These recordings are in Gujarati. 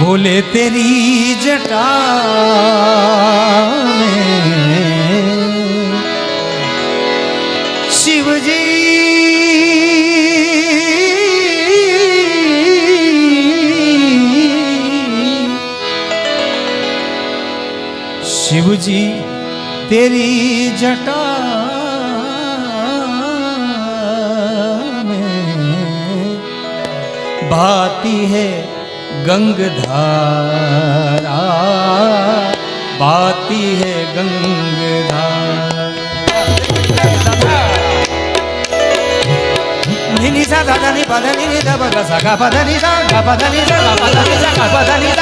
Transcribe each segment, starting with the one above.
बोले तेरी जटा शिव जी शिव जी तेरी जटा में भाती है गंगधारा, बाती है गंगधारा। निसा दादा नि पद नि दा ग सा गा पद नि दा गा पद नि दा गा पद नि दा गा पद नि दा।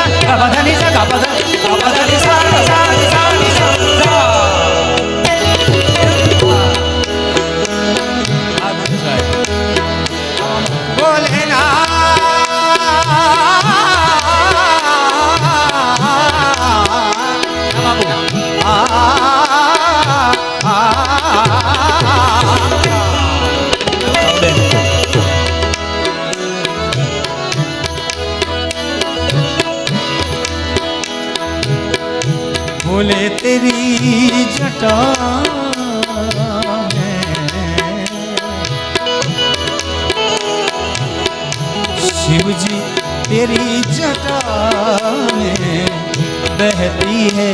बहती है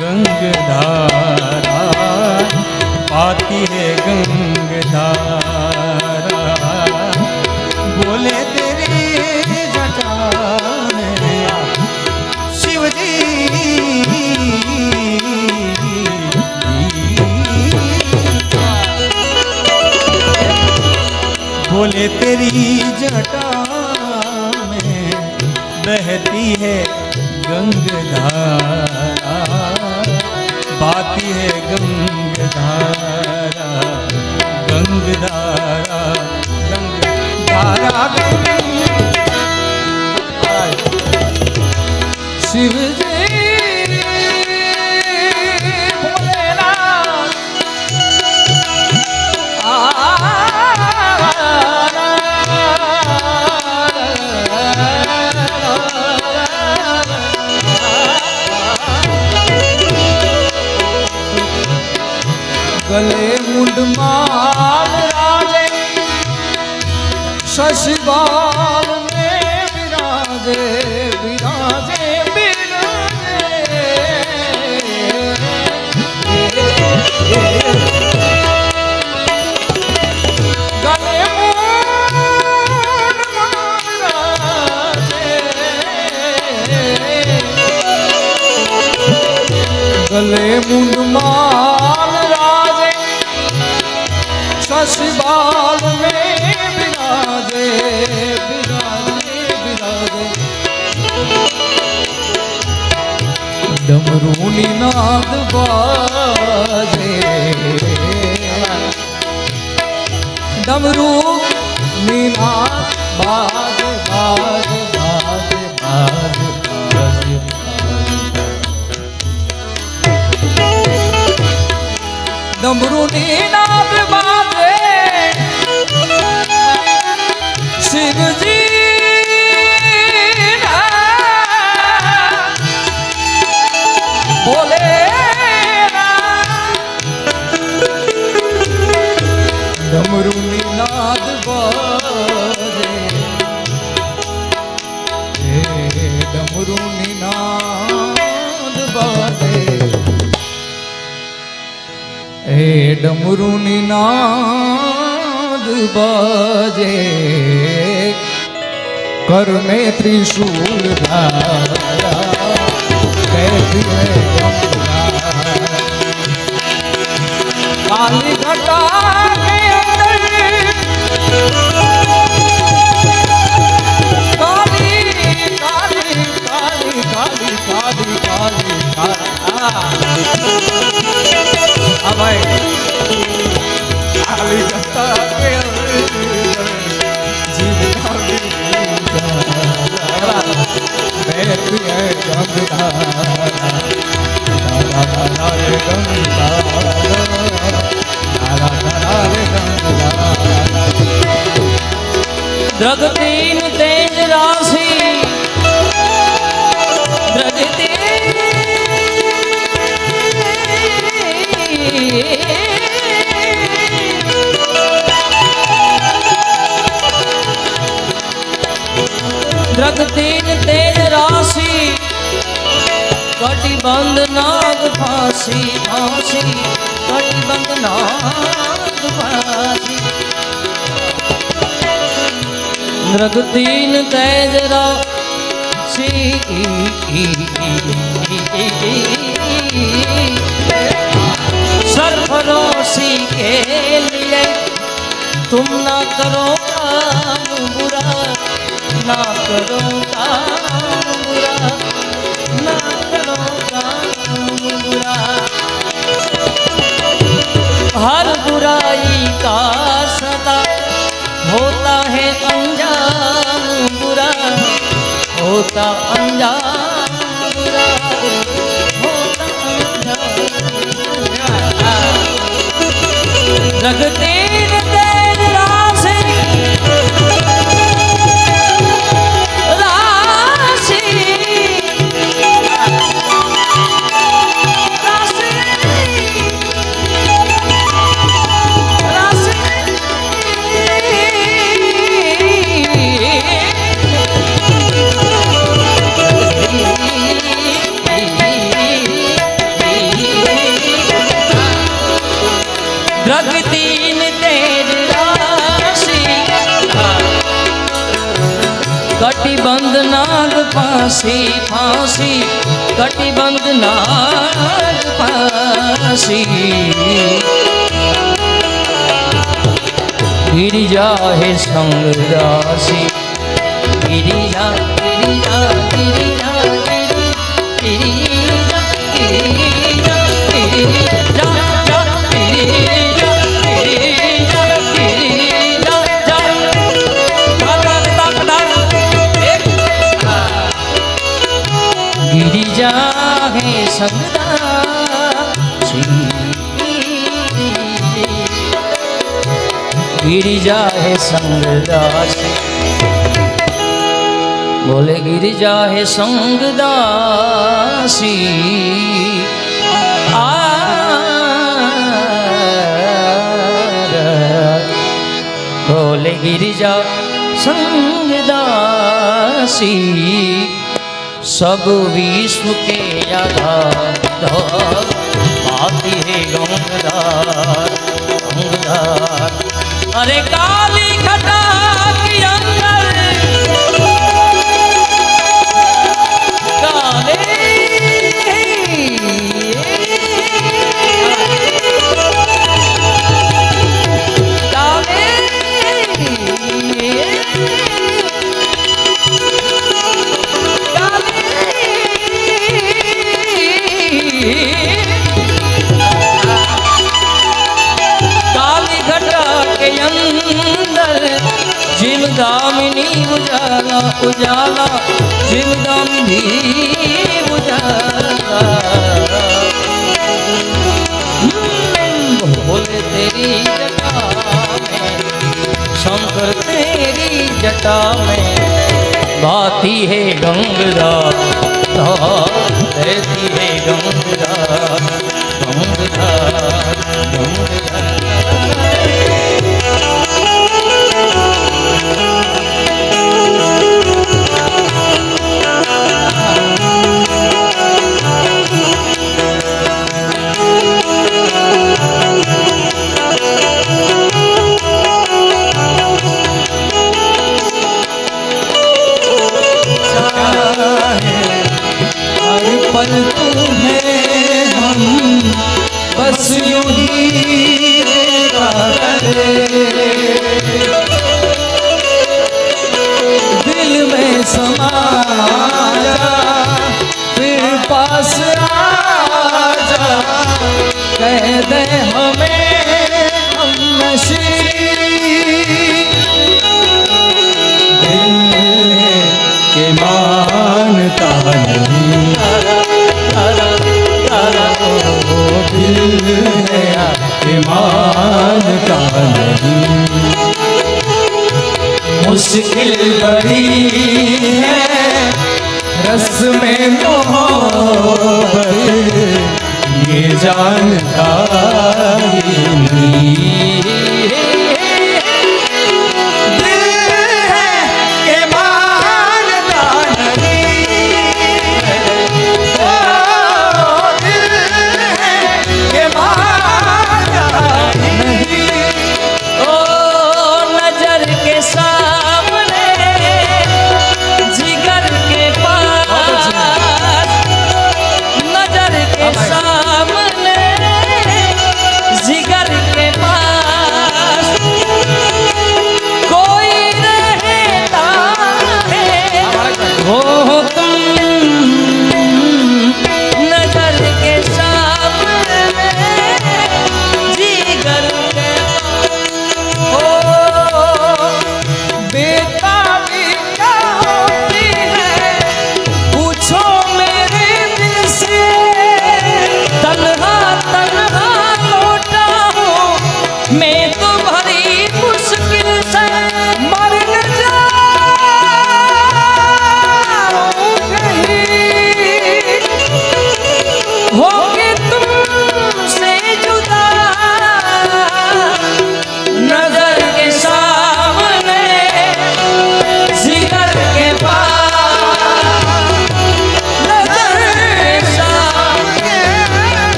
गंगधारा बाती है गंगधारा गंगधारा गंगधारा शिव जी ભલે મુંડમાલ રાજે શશિબાલ ને બિરાજે બિરાજે ગલે મુંડમાં શિવાલ ને બિરાજે બિરાજે બિરાજે ડમરૂની નાદ બાજે ડમરૂ ની નાદ બાજે બાજે બાજે બાજે નાદ ઘુમરુની નાદ બાજે. કરમે ત્રિશુલ કાલી ઘટા કટિબંધ નાગ ફાંસી ફાંસી કટિબંધ નાગ ફાંસી. રઘુદીન તૈજરા સરફરોશી કે લીએ તુમ ના કરો કામ બુરા ના કરો કામ हर बुराई का सदा होता है अंजाम बुरा होता अंजाम সন্ন্যাসী গিরিজা হে সঙ্গদাসী। গিরিজা গিরিজা গিরিজা গিরিজা গিরিজা গিরিজা गिरिजा है सब गिर जाए संग दास। बोले, गिर जाए संग दासी। बोले, गिर जा संग दासी। सब विश्व के आधार आती है गंगदार गंगदार अरे काली घटा जिम दामिनी उजाला उजाला जिम दामिनी उजाला हम्म, बोले तेरी जटा में शंकर तेरी जटा में बाती है गंगा रहती है गंगा गंगा गंगा दिल मुश्किल बड़ी है रस में मोहब्बत ये जानता ही नहीं।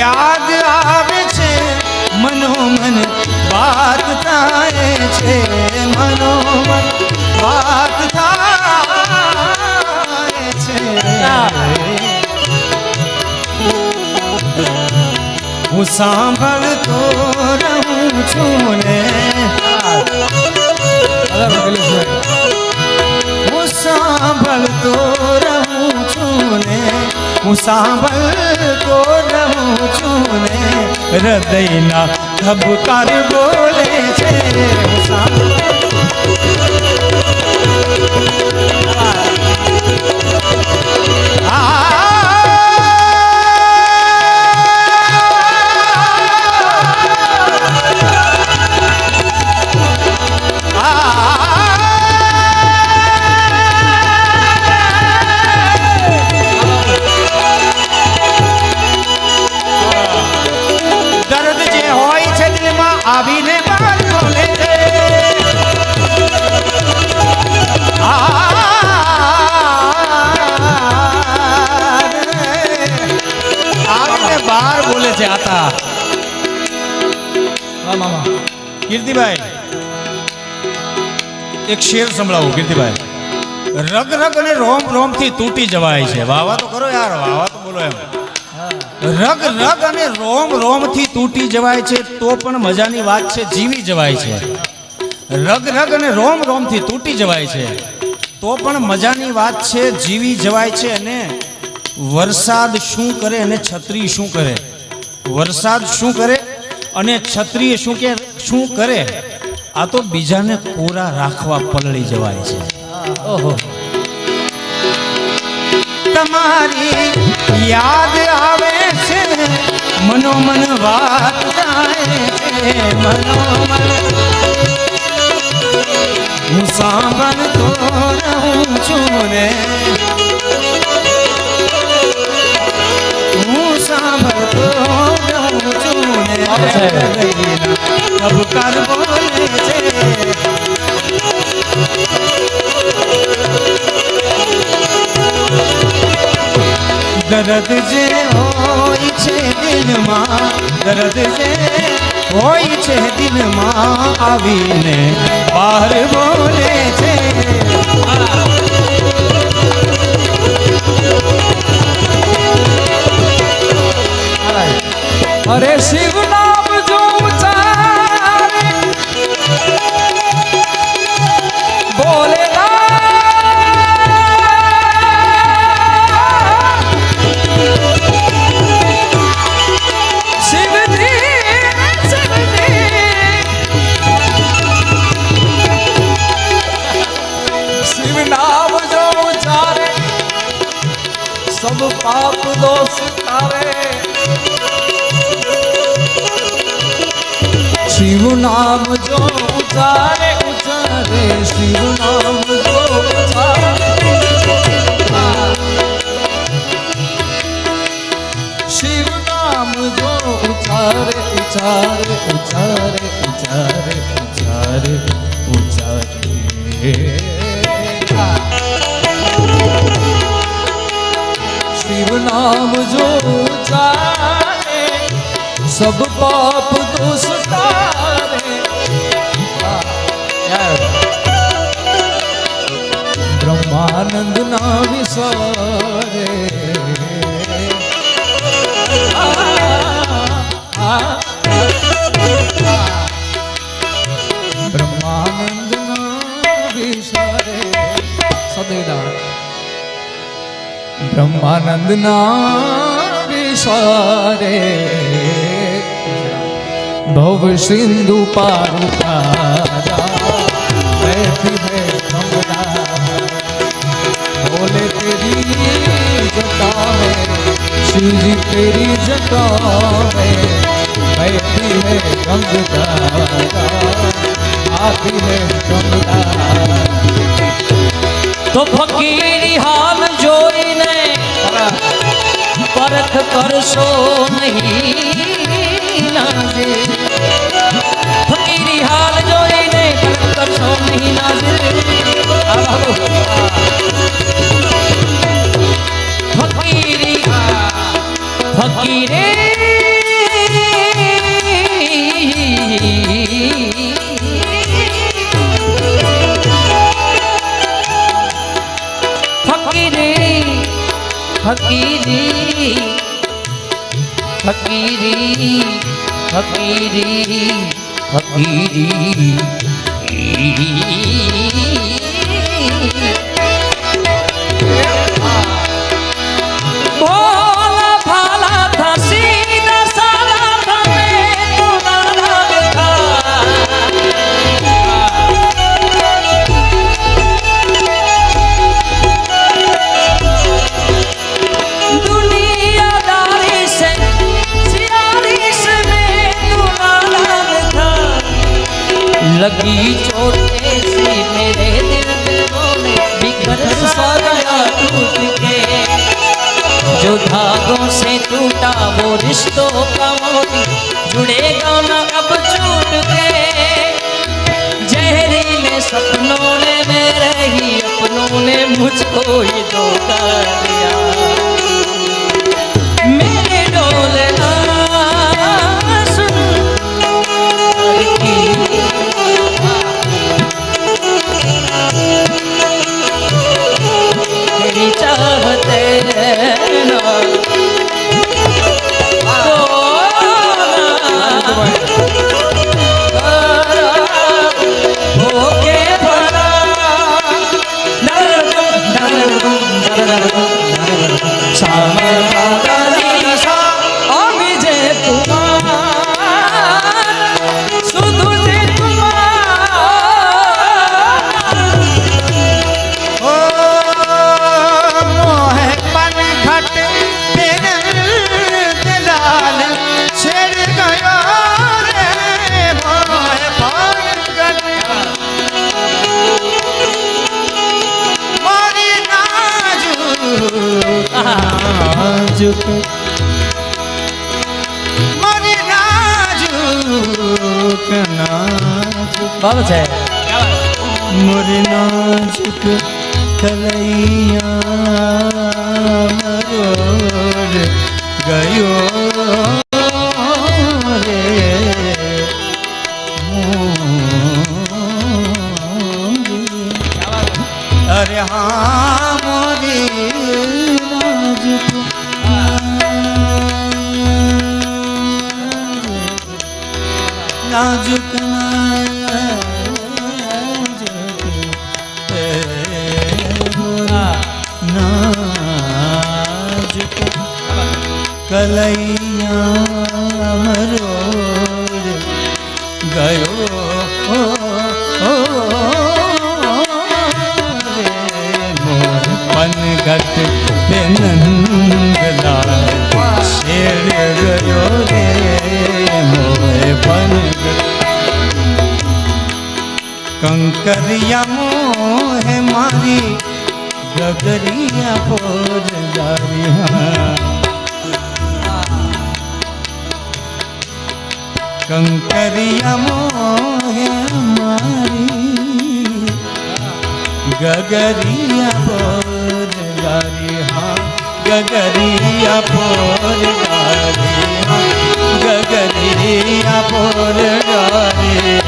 યાદ આવે છે, મનોમન વાત થાય છે, મનોમન વાત થાય છે. હું સાંભળતો રહું છું ને. હું સાંભળતો રહું છું હું સાંભળતો રહું છું ને હૃદયના ધબકાર બોલે છે. હું સાંભળ. એક શેર સંભળાવું, કીર્તિભાઈ. રગ રગ અને રોમ રોમથી તૂટી જવાય છે. વાવા તો કરો યાર, વાવા તો બોલો એમ. રગ રગ અને રોમ રોમથી તૂટી જવાય છે, તો પણ મજાની વાત છે, જીવી જવાય છે. રગ રગ અને રોમ રોમથી તૂટી જવાય છે, તો પણ મજાની વાત છે, જીવી જવાય છે, અને વરસાદ શું કરે અને છત્રી શું કરે? વરસાદ શું કરે અને છત્રી શું કે, શું કરે? આ તો બીજાને કોરા રાખવા પલળી જવાય છે. ઓહો. તમારી યાદ આવે છે મનોમન વાત જાય છે મનોમન. હું સાંભળતો રહું છું ને. હું સાંભળતો રહું છું ને. দিনে નામ જો ઉચારે ઉચારે શિવ નામ જો ઉચારે શિવ નામ જો ઉચારે ઉચારે ઉચારે ઉચારે ઉચારે ઉચારે શિવ નામ જો ઉચારે सब पाप दोष तारे બ્રહ્માનંદ ના વિસારે. બ્રહ્માનંદ ના વિસારે. સદૈદા બ્રહ્માનંદ ના વિસારે. ભવ સિંધુ પાર जता है शिव जी तेरी जता है, बैठी है गंगा आती है गंगा तो फकीर हाल जोई ने, परख पर सो नहीं नाजे हाल जोई ने, परख कर सो नहीं नाजे ફકીરે. ફકીરી ફકીરી ફકીરી ફકીરી ફકીરી. लगी चोट ऐसी मेरे दिल में, बिखर सा गया टूट के। जो धागों से टूटा वो रिश्तों का मोती, जुड़ेगा ना अब छूट के। जहरीले सपनों ने मेरे ही, अपनों ने मुझको ही धोखा दिया। નાજુક મારી નાજુક નાજુક મોરી નાજુક કલૈયા મરોડ ગયો. કંકરિયા મોહે મારી ગગરિયા પોર કંકરિયા મોહે મારી ગગરિયા પોર હા ગગરિયા પોર હા ગગરિયા પોર ગારી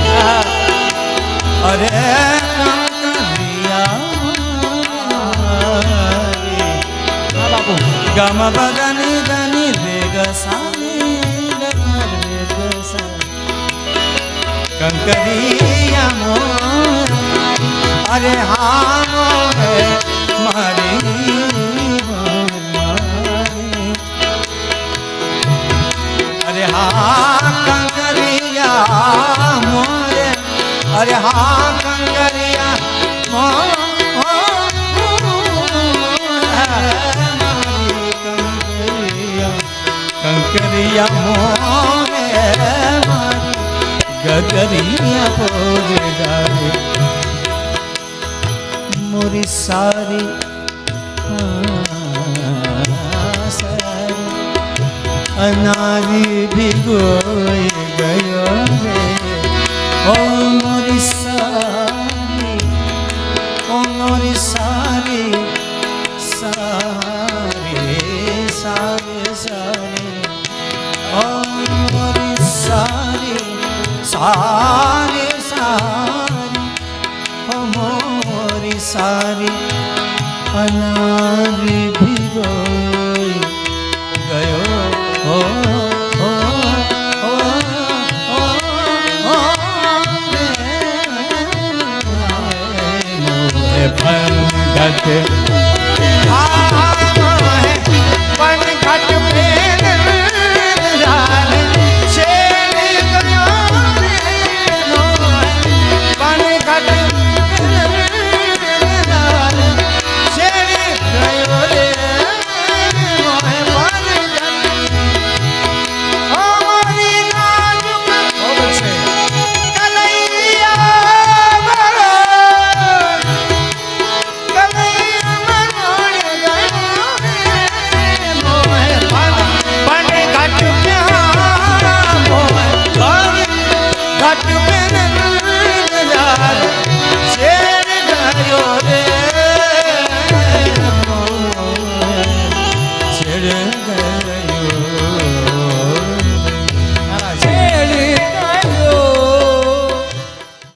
ગમ બદની ધની વેગ કંકરિયા મો અરે હા મોરે મારી મારી. અરે હા અરે હા કંકરિયા મોર કંકરિયા મોરે ગગરિયા પોરે ગારે મોરી સારી અનારી ભીગોઈ ગયો રે